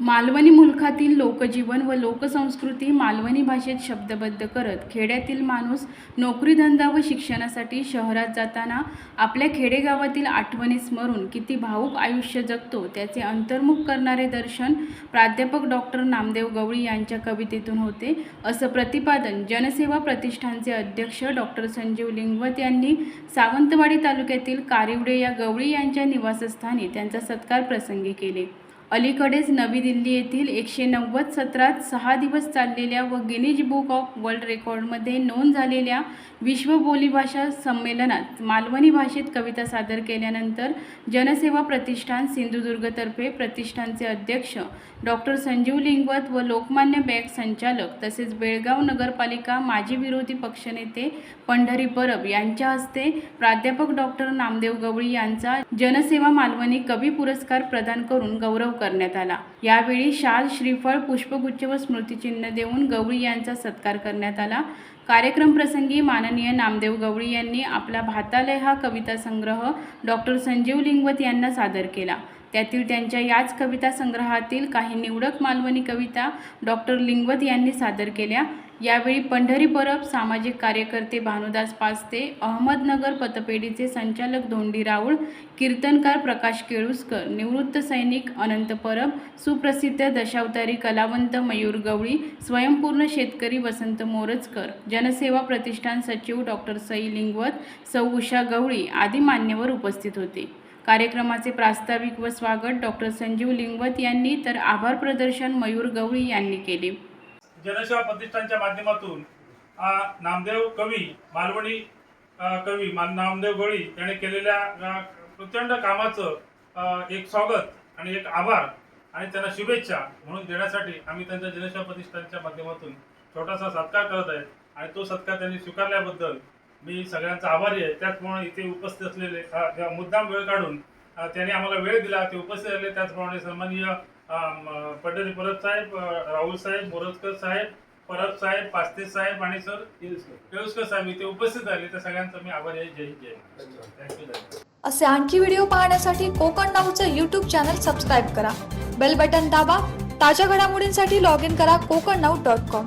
मालवणी मुलखातील लोकजीवन व लोकसंस्कृती मालवणी भाषेत शब्दबद्ध करत खेड्यातील माणूस नोकरीधंदा व शिक्षणासाठी शहरात जाताना आपल्या खेडेगावातील आठवणी स्मरून किती भावूक आयुष्य जगतो त्याचे अंतर्मुख करणारे दर्शन प्राध्यापक डॉक्टर नामदेव गवळी यांच्या कवितेतून होते. असं प्रतिपादन जनसेवा प्रतिष्ठानचे अध्यक्ष डॉक्टर संजीव लिंगवत यांनी सावंतवाडी तालुक्यातील कारिवडे या गवळी यांच्या निवासस्थानी त्यांचा सत्कार प्रसंगी केले. अलीकडेच नवी दिल्ली येथील एकशे नव्वद सत्रात सहा दिवस चाललेल्या व गिनीज बुक ऑफ वर्ल्ड रेकॉर्डमध्ये नोंद झालेल्या विश्व बोलीभाषा संमेलनात मालवणी भाषेत कविता सादर केल्यानंतर जनसेवा प्रतिष्ठान सिंधुदुर्गतर्फे प्रतिष्ठानचे अध्यक्ष डॉक्टर संजीव लिंगवत व लोकमान्य बँक संचालक तसेच बेळगाव नगरपालिका माजी विरोधी पक्षनेते पंढरी परब यांच्या हस्ते प्राध्यापक डॉक्टर नामदेव गवळी यांचा जनसेवा मालवणी कवी पुरस्कार प्रदान करून गौरव करण्यात आला. यावेळी शाल श्रीफळ पुष्पगुच्छ व स्मृतिचिन्ह देऊन गवळी यांचा सत्कार करण्यात आला. कार्यक्रम प्रसंगी माननीय नामदेव गवळी यांनी आपला भातालय हा कविता संग्रह डॉक्टर संजीव लिंगवत यांना सादर केला. त्यातील त्यांच्या याच कविता संग्रहातील काही निवडक मालवणी कविता डॉक्टर लिंगवत यांनी सादर केल्या. यावेळी पंढरी परब सामाजिक कार्यकर्ते भानुदास पास्ते अहमदनगर पतपेढीचे संचालक धोंडी राऊळ कीर्तनकार प्रकाश केळुसकर निवृत्त सैनिक अनंत परब सुप्रसिद्ध दशावतारी कलावंत मयूर गवळी स्वयंपूर्ण शेतकरी वसंत मोरजकर जनसेवा प्रतिष्ठान सचिव डॉक्टर सई लिंगवत सौ उषा गवळी आदी मान्यवर उपस्थित होते. कार्यक्रमाचे प्रास्ताविक व स्वागत डॉक्टर संजीव लिंगवत यांनी तर आभार प्रदर्शन मयूर गवळी यांनी केले. जनसेवा प्रतिष्ठानच्या माध्यमातून नामदेव कवी मालवणी कवी नामदेव गवळी यांनी केलेल्या प्रचंड कामाचं एक स्वागत आणि एक आभार आणि त्यांना शुभेच्छा म्हणून देण्यासाठी आम्ही त्यांच्या जनसेवा प्रतिष्ठानच्या माध्यमातून छोटासा सत्कार करत आहे आणि तो सत्कार त्यांनी स्वीकारल्याबद्दल मी सगळ्यांचा आभारी आहे. त्याचप्रमाणे इथे उपस्थित असलेले ज्या मुद्दाम वेळ काढून त्यांनी आम्हाला वेळ दिला ते उपस्थित राहिले. त्याचप्रमाणे सन्माननीय पटेल पंढरी परब साहेब राहुल साहेब मोरजकर साहेब परब साहेब पास्ते साहेब आणि सर केळुसकर साहेब इथे उपस्थित राहिले. त्या सगळ्यांचा मी आभारी आहे. जय जय थँक्यू असे आणखी व्हिडिओ पाहण्यासाठी कोकण नाऊचं यूट्यूब चॅनल सबस्क्राईब करा. बेल बटन दाबा. ताज्या घडामोडींसाठी लॉग इन करा कोकण नाऊ डॉट कॉम